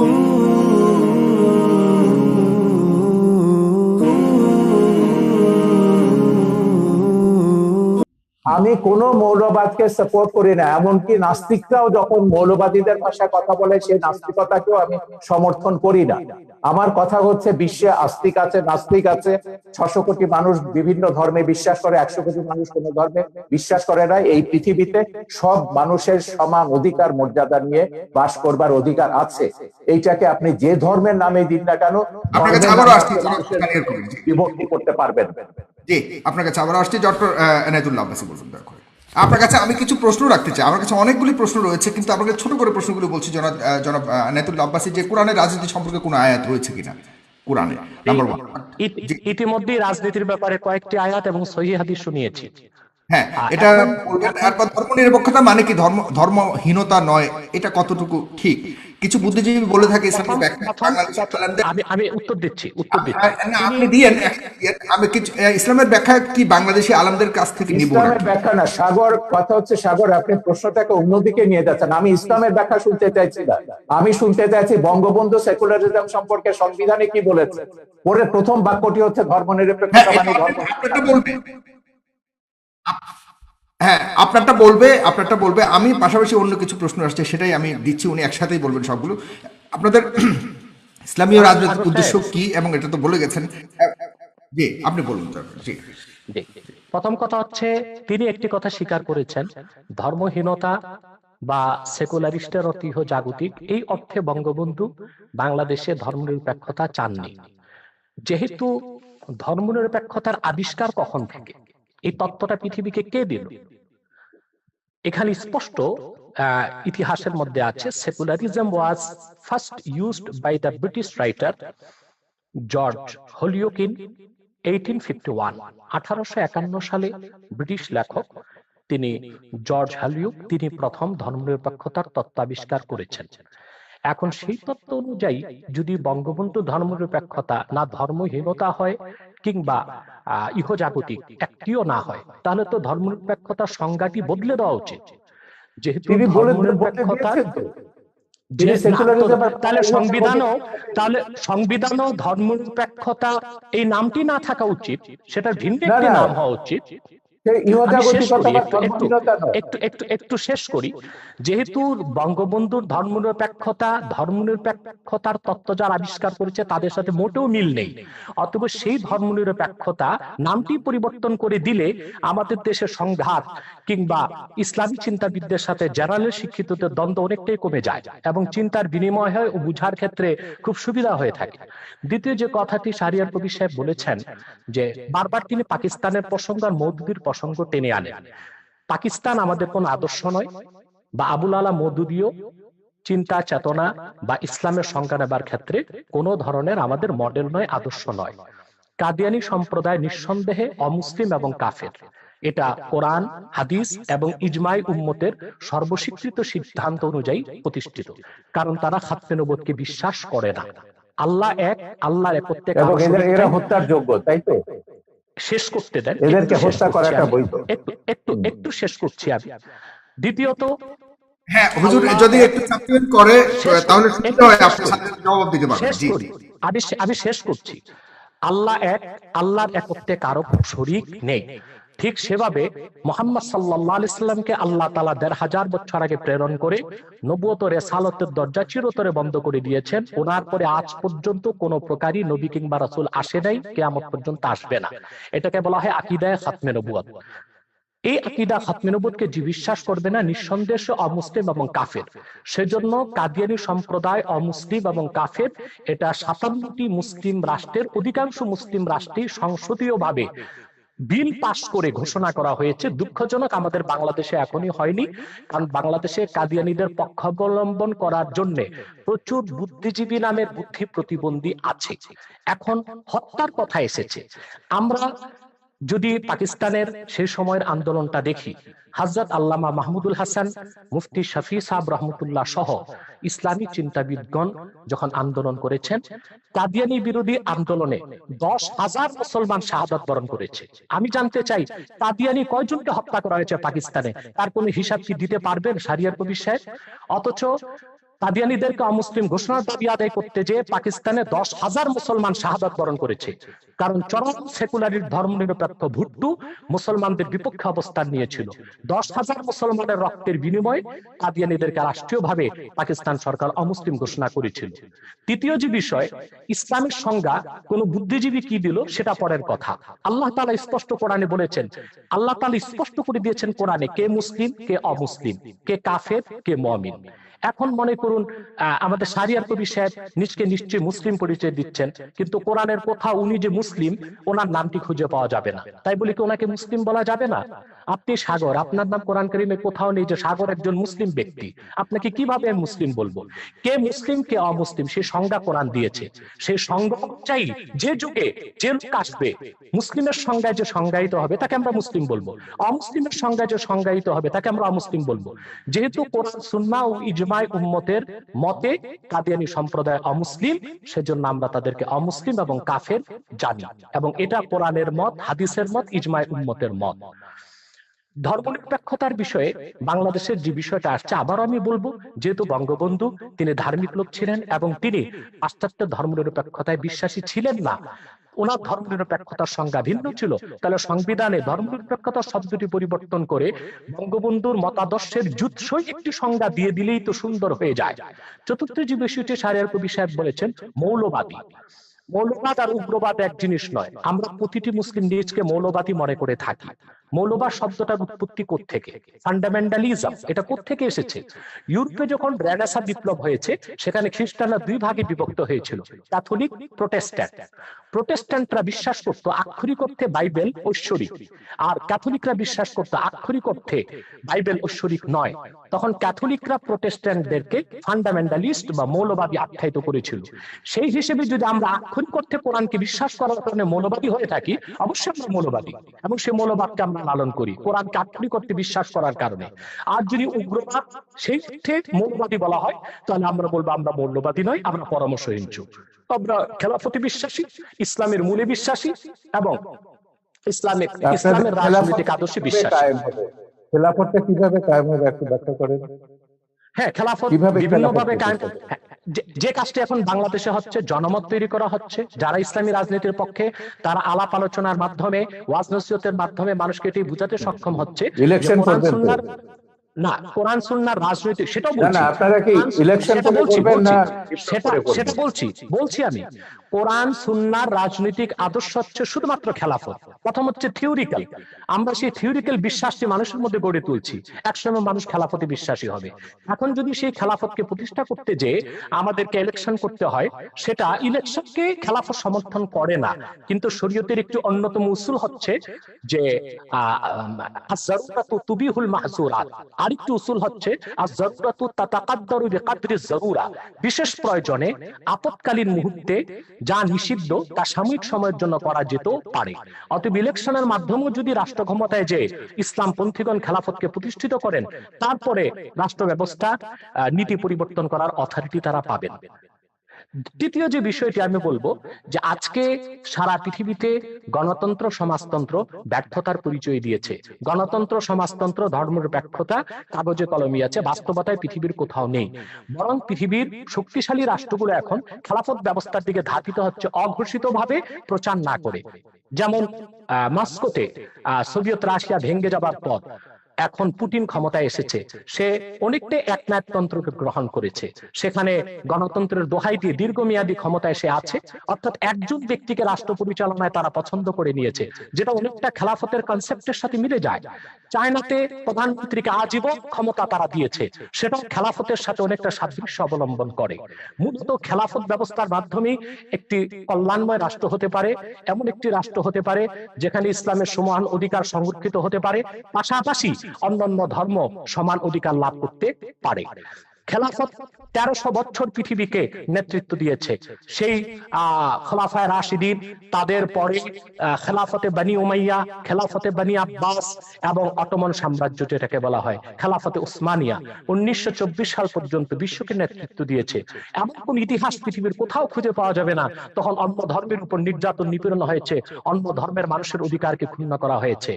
Ooh. আমি কোনো মৌলবাদকে support করি না এমনকি নাস্তিকরাও যখন মৌলবাদীদের ভাষায় কথা বলে সেই নাস্তিকতাকেও আমি সমর্থন করি না। আমার কথা হচ্ছে বিশ্বে আস্তিক আছে নাস্তিক আছে। ছশো কোটি মানুষ বিভিন্ন ধর্মে বিশ্বাস করে একশো কোটি মানুষ কোন ধর্মে বিশ্বাস করে না। এই পৃথিবীতে সব মানুষের সমান অধিকার মর্যাদা নিয়ে বাস করবার অধিকার আছে। এইটাকে আপনি যে ধর্মের নামে দিন না কেন। বিভক্তি করতে পারবেন। জি আপনার কাছে আবার আসছি ডক্টর এনায়তুল্লাহ আব্বাসী বলুন। দয়া করে আপনার কাছে আমি কিছু প্রশ্ন রাখতে চাই। আমার কাছে অনেকগুলি প্রশ্ন রয়েছে কিন্তু আপনাকে ছোট করে প্রশ্নগুলো বলছি জনাব জনাব এনায়তুল্লাহ আব্বাসী যে কোরআনের রাজনীতি সম্পর্কে কোনো আয়াত রয়েছে কিনা? কোরআনে নাম্বার ওয়ান ইতি- ইতিমধ্যেই রাজনীতির ব্যাপারে কয়েকটি আয়াত এবং সহি হাদিস শুনিয়েছি। হ্যাঁ এটা বলবেন ধর্ম নিরপেক্ষতা মানে কি? ধর্ম ধর্মহীনতা নয় এটা কতটুকু ঠিক? কিছু বুদ্ধিজীবী বলে থাকে আমি আমি উত্তর দিচ্ছি উত্তর দিচ্ছি। আপনি দিয়েন আমি কিছু ইসলামের ব্যাখ্যা কি বাংলাদেশি আলমদের কাছ থেকে নিব ইসলামের ব্যাখ্যা না সাগর কথা হচ্ছে সাগর আপনি প্রশ্নটাকে অন্যদিকে নিয়ে যাচ্ছেন। আমি ইসলামের ব্যাখ্যা শুনতে চাইছি না। আমি শুনতে চাইছি বঙ্গবন্ধু সেকুলারিজম সম্পর্কে সংবিধানে কি বলেছে। পরে প্রথম বাক্যটি হচ্ছে হ্যাঁ মানে ধর্ম। আপনারটা বলবে। আপ- হ্যাঁ আপনারটা বলবে আপনারটা বলবে। আমি পাশাপাশি অন্য কিছু প্রশ্ন আসছে সেটাই আমি দিচ্ছি উনি একসাথেই বলবেন সবগুলো। আপনাদের ইসলামীয় রাজনৈতিক উদ্দেশ্য কি? এবং এটা তো বলে গেছেন। জি আপনি বলুন জি। জি। প্রথম কথা হচ্ছে তিনি একটি কথা স্বীকার করেছেন ধর্মহীনতা বা সেকুলারিস্টের অতিহ জাগতিক এই অর্থে বঙ্গবন্ধু বাংলাদেশে ধর্মনিরপেক্ষতা চাননি। যেহেতু ধর্মনিরপেক্ষতার আবিষ্কার কখন থেকে? এই তত্ত্বটা পৃথিবীকে কে দিল? এখানে স্পষ্ট ইতিহাসের মধ্যে আছে secularism was first used by the British writer George Holyoake eighteen fifty one আঠারোশো একান্ন সালে ব্রিটিশ লেখক তিনি জর্জ হালিউক তিনি প্রথম ধর্মনিরপেক্ষতার তত্ত্ব আবিষ্কার করেছেন। এখন সেই তত্ত্ব অনুযায়ী যদি বঙ্গবন্ধু ধর্মনিরপেক্ষতা না ধর্মহীনতা হয় কিংবা ইহজাগতিক একটিও না হয় তাহলে তো ধর্মনিরপেক্ষতার সংজ্ঞাটি বদলে দেওয়া উচিত। যেহেতু তিনি বলে বলে ধর্মনিরপেক্ষতার দিয়েছেন তো। যে তিনি না, secularism এর তো তাহলে সংবিধানও তাহলে সংবিধানও ধর্মনিরপেক্ষতা এই নামটি না থাকা উচিত সেটার ভিন্ন একটি নাম হওয়া উচিত। একটু শেষ করি। যেহেতু বঙ্গবন্ধুর ধর্মনিরপেক্ষতা ধর্মনিরপেক্ষতার তত্ত্ব যারা আবিষ্কার করেছে তাদের সাথে মোটেও মিল নেই। সেই ধর্মনিরপেক্ষতা নামটি পরিবর্তন করে দিলে আমাদের দেশের সংঘাত কিংবা ইসলামী চিন্তাবিদদের সাথে জেনারেল শিক্ষিতদের দ্বন্দ্ব অনেকটাই কমে যায় এবং চিন্তার বিনিময় হয় ও বুঝার ক্ষেত্রে খুব সুবিধা হয়ে থাকে। দ্বিতীয় যে কথাটি সারিয়ার কবি সাহেব বলেছেন যে বারবার তিনি পাকিস্তানের প্রসঙ্গ আর মৌদুদির প্রসঙ্গ টেনে আনেন পাকিস্তান আমাদের কোন আদর্শ নয় বা আবুল আলা মৌদুদিও চিন্তা চেতনা বা ইসলামের সংজ্ঞা নেবার ক্ষেত্রে কোনো ধরনের আমাদের মডেল নয় আদর্শ নয়। কাদিয়ানি সম্প্রদায় নিঃসন্দেহে অমুসলিম এবং কাফের। এটা কোরআন হাদিস এবং ইজমাই উম্মতের সর্বস্বীকৃত সিদ্ধান্ত অনুযায়ী প্রতিষ্ঠিত কারণ তারা খাতমে নবতকে বিশ্বাস করে না। আল্লাহ এক আল্লাহর একত্রে এরা হত্যার যোগ্য তাই তো? শেষ করতে দেন। এদেরকে হত্যা করাটা বৈধ। একটু একটু একটু শেষ করছি আমি। দ্বিতীয়ত হ্যাঁ হুজুর যদি একটু সাপ্লিমেন্ট করে শেষ- তাহলে সুবিধা হয়। সাথে জবাব দিতে পারবেন। জি আমি আমি শেষ করছি। আল্লাহ এক আল্লাহর একত্রে কারও শরীক নেই। ঠিক সেভাবে মোহাম্মদ সাল্লাহ আলাইসাল্লামকে আল্লাহ তালা দেড় হাজার বছর আগে প্রেরণ করে নবুয়ত রেসালতের দরজা চিরতরে বন্ধ করে দিয়েছেন। ওনার পরে আজ পর্যন্ত কোন প্রকারই নবী কিংবা রাসূল আসে নাই, কেয়ামত পর্যন্ত আসবে না। এটাকে বলা হয় আকিদায় খাতমে নবুয়ত এই আকিদা খাতমে নবুয়তকে যে বিশ্বাস করবে না, নিঃসন্দেহে অমুসলিম এবং কাফের। সেজন্য কাদিয়ানি সম্প্রদায় অমুসলিম এবং কাফের, এটা সাতান্নটি মুসলিম রাষ্ট্রের অধিকাংশ মুসলিম রাষ্ট্রে সংসদীয় ভাবে বিল পাশ করে ঘোষণা করা হয়েছে। দুঃখজনক, আমাদের বাংলাদেশে এখনই হয়নি। কারণ বাংলাদেশে কাদিয়ানিদের পক্ষাবলম্বন করার জন্য প্রচুর বুদ্ধিজীবী নামের বুদ্ধি প্রতিবন্ধী আছে। এখন হত্যার কথা এসেছে। আমরা যদি পাকিস্তানের সেই সময়ের আন্দোলনটা দেখি হাজরত আল্লামা মাহমুদুল হাসান, মুফতি শফি সাহেব রহমতুল্লাহ সহ ইসলামী চিন্তাবিদগণ যখন আন্দোলন করেছেন, কাদিয়ানি বিরোধী আন্দোলনে দশ হাজার মুসলমান শাহাদত বরণ করেছে। আমি জানতে চাই, কাদিয়ানি কয়জনকে হত্যা করা হয়েছে পাকিস্তানে? তার কোনো হিসাব কি দিতে পারবেন সারিয়ার কবির সাহেব? অথচ কাদিয়ানিদেরকে অমুসলিম ঘোষণার দাবি আদায় করতে যে পাকিস্তানে দশ হাজার মুসলমান শাহাদাত বরণ করেছে। কারণ চরম সেকুলারির ধর্মনিরপেক্ষ ভুট্টু মুসলমানদের বিপক্ষে অবস্থান নিয়েছিল। দশ হাজার মুসলমানের রক্তের বিনিময়ে কাদিয়ানিদেরকে রাষ্ট্রীয়ভাবে পাকিস্তান সরকার অমুসলিম ঘোষণা করেছিল। তৃতীয় যে বিষয়, ইসলামের সংজ্ঞা কোন বুদ্ধিজীবী কি দিল সেটা পরের কথা। আল্লাহ তালা স্পষ্ট কোরআনে বলেছেন, আল্লাহ তালা স্পষ্ট করে দিয়েছেন কোরআনে কে মুসলিম, কে অমুসলিম, কে কাফের, কে মমিন। এখন মনে করুন আমাদের সারিয়ার কবি সাহেব নিজকে নিশ্চয়ই মুসলিম পরিচয় দিচ্ছেন, কিন্তু কোরআনের কোথাও উনি যে মুসলিম, ওনার নামটি খুঁজে পাওয়া যাবে না। তাই বলে কি ওনাকে মুসলিম বলা যাবে না? আপনি সাগর, আপনার নাম কোরআন করিমে কোথাও নেই যে সাগর একজন মুসলিম ব্যক্তি। আপনাকে কীভাবে আমি মুসলিম বলব? কে মুসলিম, কে অমুসলিম? সে সংজ্ঞা কোরআন দিয়েছে। সেই সংজ্ঞা অনুযায়ী যে যুগে যে লোক আসবে, মুসলিমের সংজ্ঞায় যে সংজ্ঞায়িত হবে, তাকে আমরা মুসলিম বলব। অমুসলিমের সংজ্ঞায় যে সংজ্ঞায়িত হবে, তাকে আমরা অমুসলিম বলব। যেহেতু কোরআন, সুন্না ও ইজমাই উম্মতের মতে কাদিয়ানি সম্প্রদায় অমুসলিম, সেজন্য আমরা তাদেরকে অমুসলিম এবং কাফের জানি। এবং এটা কোরআনের মত, হাদিসের মত, ইজমাই উম্মতের মত। ধর্মনিরপেক্ষতার বিষয়ে বাংলাদেশের যে বিষয়টা আসছে, আবারও আমি বলব, যেহেতু বঙ্গবন্ধু, তিনি ধার্মিক লোক ছিলেন এবং তিনি পাশ্চাত্য ধর্মনিরপেক্ষতায় বিশ্বাসী ছিলেন না। ওনার ধর্মনিরপেক্ষতার সংজ্ঞা ভিন্ন ছিল। তাহলে সংবিধানে ধর্মনিরপেক্ষতা শব্দটি পরিবর্তন করে বঙ্গবন্ধুর মতাদর্শের জুৎসই একটি সংজ্ঞা দিয়ে দিলেই তো সুন্দর হয়ে যায়। চতুর্থ যে বিষয়টি সারিয়ার কবি সাহেব বলেছেন, মৌলবাদী। মৌলবাদ আর উগ্রবাদ এক জিনিস নয়। আমরা প্রতিটি মুসলিম নিজকে মৌলবাদী মনে করে থাকি। মৌলবাদ শব্দটার উৎপত্তি থেকে ফান্ডামেন্টালিজম এটা থেকে এসেছে? ইউরোপে যখন রেনেসা বিপ্লব হয়েছে, সেখানে খ্রিস্টানরা দুই ভাগে বিভক্ত হয়েছিল, ক্যাথলিক, প্রোটেস্ট্যান্ট। প্রোটেস্ট্যান্টরা বিশ্বাস করত আক্ষরিক অর্থে বাইবেল ঐশ্বরিক, আর ক্যাথলিকরা বিশ্বাস করত আক্ষরিক অর্থে বাইবেল ঐশ্বরিক নয়। তখন ক্যাথলিকরা প্রোটেস্ট্যান্টদেরকে ফান্ডামেন্টালিস্ট বা মৌলবাদী আখ্যায়িত করেছিল। সেই হিসেবে যদি আমরা আক্ষরিক অর্থে কোরআনকে বিশ্বাস করার কারণে মৌলবাদী হয়ে থাকি, অবশ্যই আমরা মৌলবাদী, এবং সেই মৌলবাদকে আমরা লালন করি। কোরআনকে আক্ষরিক অর্থে বিশ্বাস করার কারণে। আর যদি উগ্রবাদ সেই অর্থে মৌলবাদী বলা হয় তাহলে আমরা বলব আমরা মৌলবাদী নয় আমরা পরামর্শ হিংসু আমরা খেলাফতি বিশ্বাসী ইসলামের মূলে বিশ্বাসী এবং ইসলামিক ইসলামের রাজনৈতিক আদর্শে বিশ্বাসী। খেলাফতটা কীভাবে কায়েম হবে একটু ব্যাখ্যা করেন। হ্যাঁ খেলাফত কীভাবে বিভিন্ন খেলাফত ভাবে কায়েম যে- কাজটি এখন বাংলাদেশে হচ্ছে জনমত তৈরি করা হচ্ছে যারা ইসলামী রাজনীতির পক্ষে তারা আলাপ আলোচনার মাধ্যমে ওয়াজ নসিহতের মাধ্যমে মানুষকে এটি বুঝাতে সক্ষম হচ্ছে না কোরআন সুন্নার রাজনৈতিক সেটাও বলছি। সেটা বলছি বলছি আমি। কোরআন সুন্নার রাজনৈতিক আদর্শ হচ্ছে শুধুমাত্র খেলাফত। প্রথম হচ্ছে থিওরিক্যাল আমরা সেই থিওরিক্যাল বিশ্বাসটি মানুষের মধ্যে গড়ে তুলছি। একসময় মানুষ খেলাফতে বিশ্বাসী হবে। এখন যদি সেই খেলাফতকে প্রতিষ্ঠা করতে যে আমাদেরকে ইলেকশন করতে হয়, সেটা ইলেকশনকে খেলাফত সমর্থন করে না। কিন্তু শরীয়তের একটি অন্যতম উসুল হচ্ছে যে আরেকটি উসুল হচ্ছে বিশেষ প্রয়োজনে আপৎকালীন মুহূর্তে যা নিষিদ্ধ তা সাময়িক সময়ের জন্য করা যেত পারে। অতএব ইলেকশনের মাধ্যমেও যদি রাষ্ট্র ক্ষমতায় যে ইসলাম পন্থীগণ খেলাফতকে প্রতিষ্ঠিত করেন, তারপরে রাষ্ট্র ব্যবস্থা নীতি পরিবর্তন করার অথরিটি তারা পাবেন। তৃতীয় যে বিষয়টি আমি বলব যে আজকে সারা পৃথিবীতে গণতন্ত্র সমাজতন্ত্র ব্যর্থতার পরিচয় দিয়েছে। গণতন্ত্র সমাজতন্ত্র ধর্মের ব্যর্থতা কাগজে কলমে আছে বাস্তবতায় পৃথিবীর কোথাও নেই। বরং পৃথিবীর শক্তিশালী রাষ্ট্রগুলো এখন খেলাফত ব্যবস্থার দিকে ধাপিত হচ্ছে অঘোষিত ভাবে প্রচার না করে। যেমন আহ, মস্কোতে আহ, সোভিয়েত রাশিয়া ভেঙ্গে যাবার পর এখন পুতিন ক্ষমতায় এসেছে। সে অনেকটা একনায়কতন্ত্রকে গ্রহণ করেছে। সেখানে গণতন্ত্রের দোহাই দিয়ে দীর্ঘমেয়াদী ক্ষমতায় সে আছে। অর্থাৎ একজন ব্যক্তিকে রাষ্ট্র পরিচালনায় তারা পছন্দ করে নিয়েছে, যেটা অনেকটা খেলাফতের কনসেপ্টের সাথে মিলে যায়। চায়নাতে প্রধানমন্ত্রীকে আজীবন ক্ষমতা তারা দিয়েছে। সেটাও খেলাফতের সাথে অনেকটা সাদৃশ্য অবলম্বন করে। মূলত খেলাফত ব্যবস্থার মাধ্যমে একটি কল্যাণময় রাষ্ট্র হতে পারে, এমন একটি রাষ্ট্র হতে পারে, যেখানে ইসলামের সমান অধিকার সংরক্ষিত হতে পারে। পাশাপাশি অন্যান্য ধর্ম সমান অধিকার লাভ করতে পারে। খেলাফত তেরোশো বছর পৃথিবীকে নেতৃত্ব দিয়েছে। সেই খোলাফায় রাশিদিন তাদের পরে খেলাফতে বানি উমাইয়া, খেলাফতে বানি আব্বাস এবং অটোমন সাম্রাজ্য যেটাকে বলা হয়, খেলাফতে উসমানিয়া উনিশশো চব্বিশ সাল পর্যন্ত বিশ্বকে নেতৃত্ব দিয়েছে। এমন কোন ইতিহাস পৃথিবীর কোথাও খুঁজে পাওয়া যাবে না। তখন অন্য ধর্মের উপর নির্যাতন নিপীড়ন হয়েছে, অন্য ধর্মের মানুষের অধিকারকে ক্ষুণ্ণ করা হয়েছে।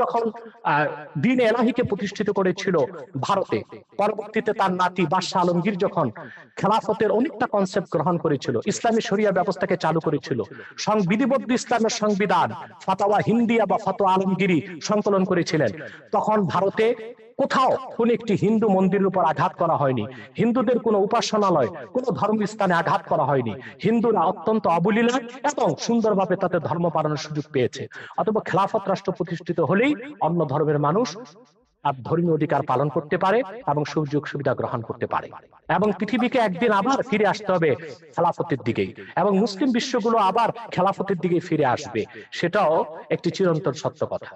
যখন দিন এলাহিকে প্রতিষ্ঠিত করেছিল ভারতে, পরবর্তীতে তার নাতি বাদশাহ আলমগীর যখন খেলাফতের অনেকটা কনসেপ্ট গ্রহণ করেছিল, ইসলামী শরিয়া ব্যবস্থাকে চালু করেছিল, সংবিধিবদ্ধ ইসলামের সংবিধান ফাতাওয়া হিন্দিয়া বা ফাতোয়া আলমগিরি সংকলন করেছিলেন, তখন ভারতে কোথাও কোন একটি হিন্দু মন্দিরের উপর আঘাত করা হয়নি। হিন্দুদের কোনো উপাসনালয়, কোন ধর্মস্থানে আঘাত করা হয়নি। হিন্দুরা অত্যন্ত অবলীলা এবং সুন্দরভাবে তাতে ধর্ম পালনের সুযোগ পেয়েছে। অথবা খেলাফত রাষ্ট্র প্রতিষ্ঠিত হলেই অন্য ধর্মের মানুষ আর ধর্মীয় অধিকার পালন করতে পারে এবং সুযোগ সুবিধা গ্রহণ করতে পারে। এবং পৃথিবীকে একদিন আবার ফিরে আসতে হবে খেলাফতের দিকেই এবং মুসলিম বিশ্বগুলো আবার খেলাফতের দিকে ফিরে আসবে। সেটাও একটি চিরন্তন সত্য কথা।